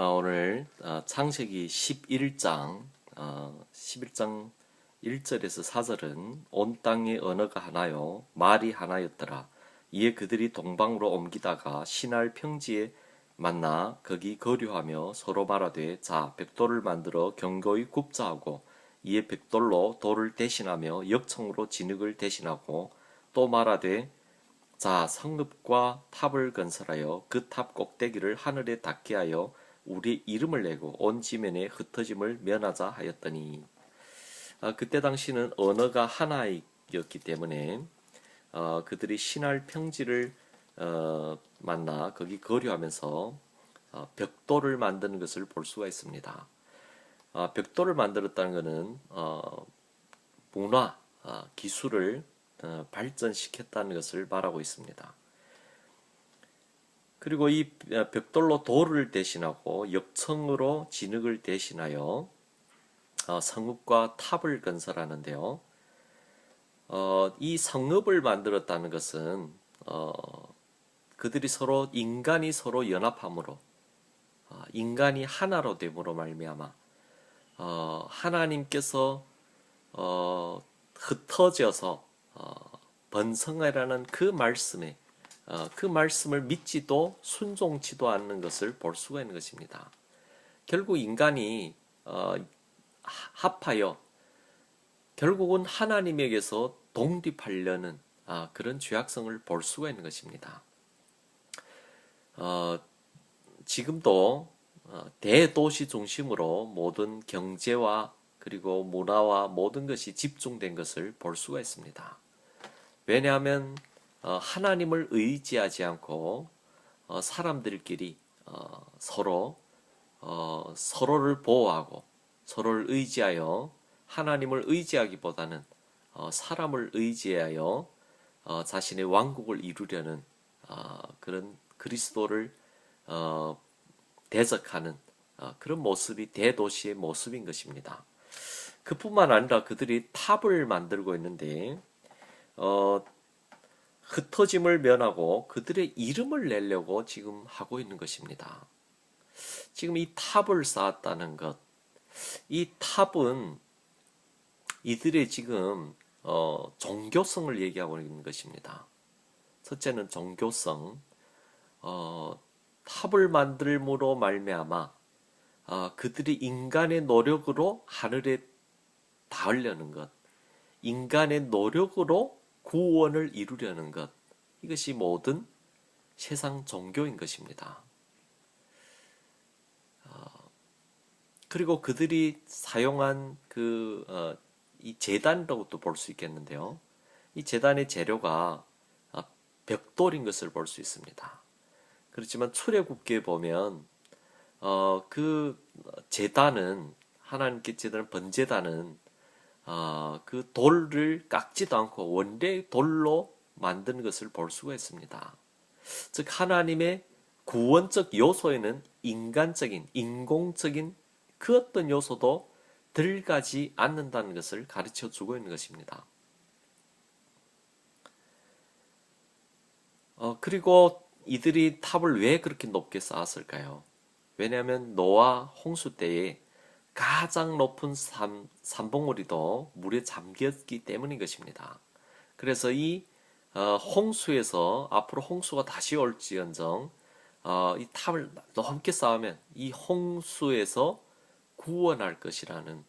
어, 오늘 어, 창세기 11장 어, 11장 1절에서 4절은 온 땅의 언어가 하나요 말이 하나였더라. 이에 그들이 동방으로 옮기다가 신할 평지에 만나 거기 거류하며 서로 말하되 자 벽돌을 만들어 견고히 굽자 하고 이에 벽돌로 돌을 대신하며 역청으로 진흙을 대신하고 또 말하되 자 성읍과 탑을 건설하여 그 탑 꼭대기를 하늘에 닿게 하여 우리 이름을 내고 온 지면에 흩어짐을 면하자 하였더니 아, 그때 당시는 언어가 하나였기 때문에 어, 그들이 신할 평지를 어, 만나 거기 거류하면서 어, 벽돌을 만드는 것을 볼 수가 있습니다. 어, 벽돌을 만들었다는 것은 어, 문화, 어, 기술을 어, 발전시켰다는 것을 말하고 있습니다. 그리고 이 벽돌로 돌을 대신하고 역청으로 진흙을 대신하여 어, 성읍과 탑을 건설하는데요. 어, 이 성읍을 만들었다는 것은 어, 그들이 서로 인간이 서로 연합함으로 어, 인간이 하나로 됨으로 말미암아 어, 하나님께서 어, 흩어져서 어, 번성하라는 그 말씀에 어, 그 말씀을 믿지도 순종치도 않는 것을 볼 수가 있는 것입니다. 결국 인간이 어, 합하여 결국은 하나님에게서 독립하려는 아, 그런 죄악성을 볼 수가 있는 것입니다. 어, 지금도 어, 대도시 중심으로 모든 경제와 그리고 문화와 모든 것이 집중된 것을 볼 수가 있습니다. 왜냐하면 어, 하나님을 의지하지 않고 어, 사람들끼리 어, 서로 어, 서로를 보호하고 서로를 의지하여 하나님을 의지하기보다는 어, 사람을 의지하여 어, 자신의 왕국을 이루려는 어, 그런 그리스도를 어, 대적하는 어, 그런 모습이 대도시의 모습인 것입니다. 그뿐만 아니라 그들이 탑을 만들고 있는데 어, 흩어짐을 면하고 그들의 이름을 내려고 지금 하고 있는 것입니다. 지금 이 탑을 쌓았다는 것, 이 탑은 이들의 지금 어, 종교성을 얘기하고 있는 것입니다. 첫째는 종교성, 어, 탑을 만들므로 말미암아 어, 그들이 인간의 노력으로 하늘에 닿으려는 것, 인간의 노력으로 구원을 이루려는 것, 이것이 모든 세상 종교인 것입니다. 어, 그리고 그들이 사용한 그, 어, 이 재단이라고도 볼 수 있겠는데요. 이 재단의 재료가 아, 벽돌인 것을 볼 수 있습니다. 그렇지만 출애굽기에 보면 어, 그 재단은 하나님께 제단은 번제단은 어, 그 돌을 깎지도 않고 원래 돌로 만드는 것을 볼 수가 있습니다. 즉 하나님의 구원적 요소에는 인간적인 인공적인 그 어떤 요소도 들어가지 않는다는 것을 가르쳐 주고 있는 것입니다. 어, 그리고 이들이 탑을 왜 그렇게 높게 쌓았을까요? 왜냐하면 노아 홍수 때에 가장 높은 삼, 삼봉우리도 물에 잠겼기 때문인 것입니다. 그래서 이 어, 홍수에서 앞으로 홍수가 다시 올지언정 어, 이 탑을 높게 쌓으면 이 홍수에서 구원할 것이라는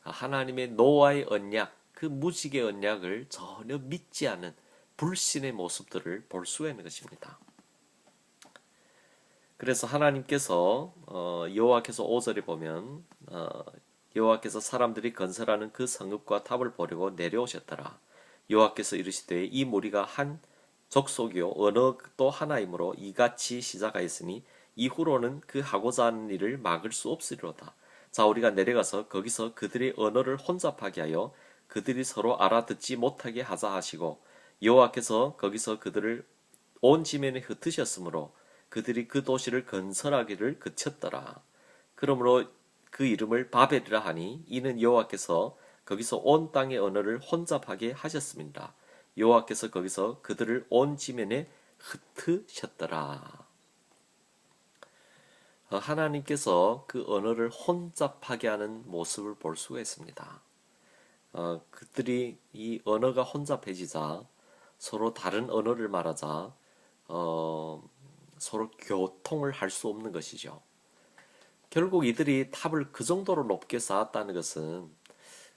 하나님의 노아의 언약, 그 무지개 언약을 전혀 믿지 않는 불신의 모습들을 볼 수가 있는 것입니다. 그래서 하나님께서 어, 여호와께서 5절에 보면 어, 여호와께서 사람들이 건설하는 그 성읍과 탑을 보려고 내려오셨더라. 여호와께서 이르시되 이 무리가 한 족속이요 언어도 하나이므로 이같이 시작하였으니 이후로는 그 하고자 하는 일을 막을 수 없으리로다. 자 우리가 내려가서 거기서 그들의 언어를 혼잡하게 하여 그들이 서로 알아듣지 못하게 하자 하시고 여호와께서 거기서 그들을 온 지면에 흩으셨으므로 그들이 그 도시를 건설하기를 그쳤더라. 그러므로 그 이름을 바벨이라 하니 이는 여호와께서 거기서 온 땅의 언어를 혼잡하게 하셨습니다. 여호와께서 거기서 그들을 온 지면에 흩으셨더라. 어, 하나님께서 그 언어를 혼잡하게 하는 모습을 볼 수가 있습니다. 어, 그들이 이 언어가 혼잡해지자 서로 다른 언어를 말하자 어, 서로 교통을 할 수 없는 것이죠. 결국 이들이 탑을 그 정도로 높게 쌓았다는 것은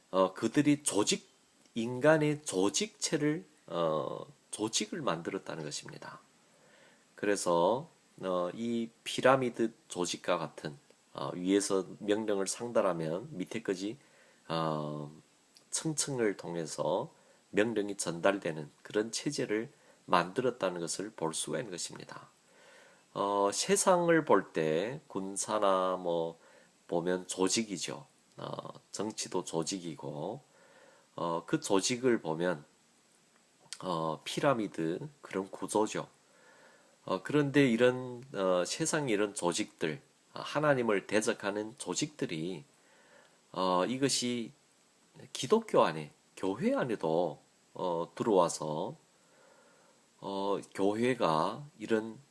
어, 그들이 조직 인간의 조직체를 어, 조직을 만들었다는 것입니다. 그래서 어, 이 피라미드 조직과 같은 어, 위에서 명령을 상달하면 밑에까지 어, 층층을 통해서 명령이 전달되는 그런 체제를 만들었다는 것을 볼 수가 있는 것입니다. 어, 세상을 볼 때 군사나 뭐 보면 조직이죠. 어, 정치도 조직이고 어, 그 조직을 보면 어, 피라미드 그런 구조죠. 어, 그런데 이런 어, 세상 이런 조직들 어, 하나님을 대적하는 조직들이 어, 이것이 기독교 안에 교회 안에도 어, 들어와서 어, 교회가 이런 어,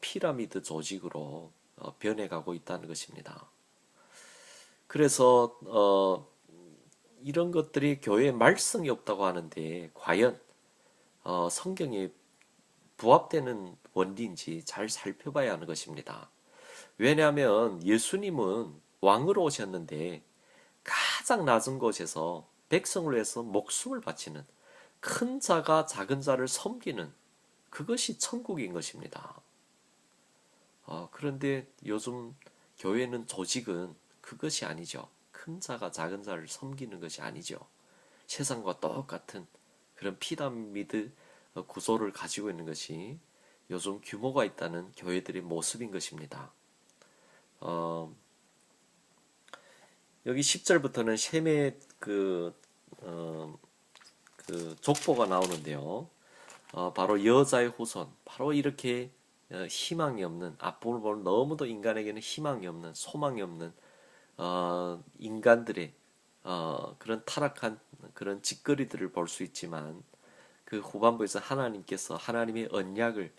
피라미드 조직으로 어, 변해가고 있다는 것입니다. 그래서 어, 이런 것들이 교회에 말썽이 없다고 하는데 과연 어, 성경에 부합되는 원리인지 잘 살펴봐야 하는 것입니다. 왜냐하면 예수님은 왕으로 오셨는데 가장 낮은 곳에서 백성을 위해서 목숨을 바치는 큰 자가 작은 자를 섬기는 그것이 천국인 것입니다. 어, 그런데 요즘 교회는 조직은 그것이 아니죠. 큰 자가 작은 자를 섬기는 것이 아니죠. 세상과 똑같은 그런 피라미드 구조를 가지고 있는 것이 요즘 규모가 있다는 교회들의 모습인 것입니다. 어, 여기 10절부터는 셈의 그, 어, 그 족보가 나오는데요. 어, 바로 여자의 후손, 바로 이렇게 어, 희망이 없는 앞으로 보면 너무도 인간에게는 희망이 없는 소망이 없는 어, 인간들의 어, 그런 타락한 그런 짓거리들을 볼 수 있지만 그 후반부에서 하나님께서 하나님의 언약을